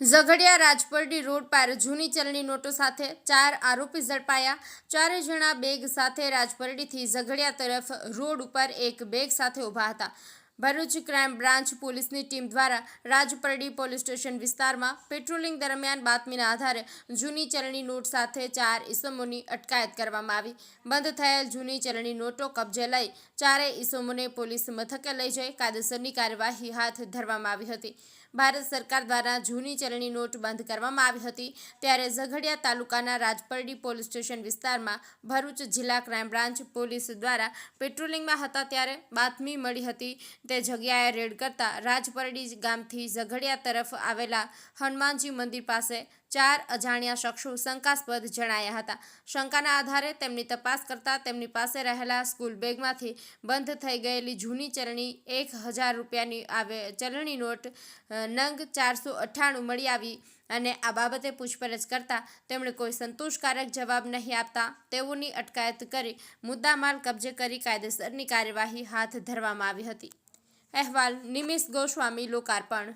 Jhagadia રાજપરડી road પર જૂની ચલણી નોટો સાથે ચાર આરોપી ઝડપાયા. ચારે જણા બેગ સાથે રાજપરડીથી ઝઘડિયા તરફ રોડ ઉપર એક બેગ સાથે ઊભા હતા. ભરૂચ ક્રાઇમ બ્રાન્ચ પોલીસની ટીમ દ્વારા રાજપરડી પોલીસ સ્ટેશન વિસ્તારમાં પેટ્રોલિંગ દરમિયાન બાતમીના આધારે જૂની ચલણી નોટ સાથે ચાર ઇસમોની અટકાયત કરવામાં આવી. બંધ થયેલ જૂની ચલણી નોટો કબજે લઈ ચારેય ઇસમોને પોલીસ મથકે લઈ જઈ કાયદેસરની કાર્યવાહી હાથ ધરવામાં આવી હતી. ભારત સરકાર દ્વારા જૂની ચલણી નોટ બંધ કરવામાં આવી હતી ત્યારે ઝઘડિયા તાલુકાના રાજપરડી પોલીસ સ્ટેશન વિસ્તારમાં ભરૂચ જિલ્લા ક્રાઇમ બ્રાન્ચ પોલીસ દ્વારા પેટ્રોલિંગમાં હતા ત્યારે બાતમી મળી હતી તે જગ્યાએ રેડ કરતા રાજપરડી ગામથી ઝઘડિયા તરફ આવેલા હનુમાનજી મંદિર પાસે ચાર અજાણ્યા શખ્સો શંકાસ્પદ જણાયા હતા. શંકાના આધારે તેમની તપાસ કરતા તેમની પાસે રહેલા સ્કૂલ બેગમાંથી બંધ થઈ ગયેલી જૂની ચલણી એક હજાર રૂપિયાની આવે, ચલણી નોટ નંગ ચારસો અઠ્ઠાણું મળી આવી અને આ બાબતે પૂછપરછ કરતા તેમણે કોઈ સંતોષકારક જવાબ નહીં આપતા તેઓની અટકાયત કરી મુદ્દામાલ કબજે કરી કાયદેસરની કાર્યવાહી હાથ ધરવામાં આવી હતી. અહેવાલ નિમિષ ગોસ્વામી લોકાર્પણ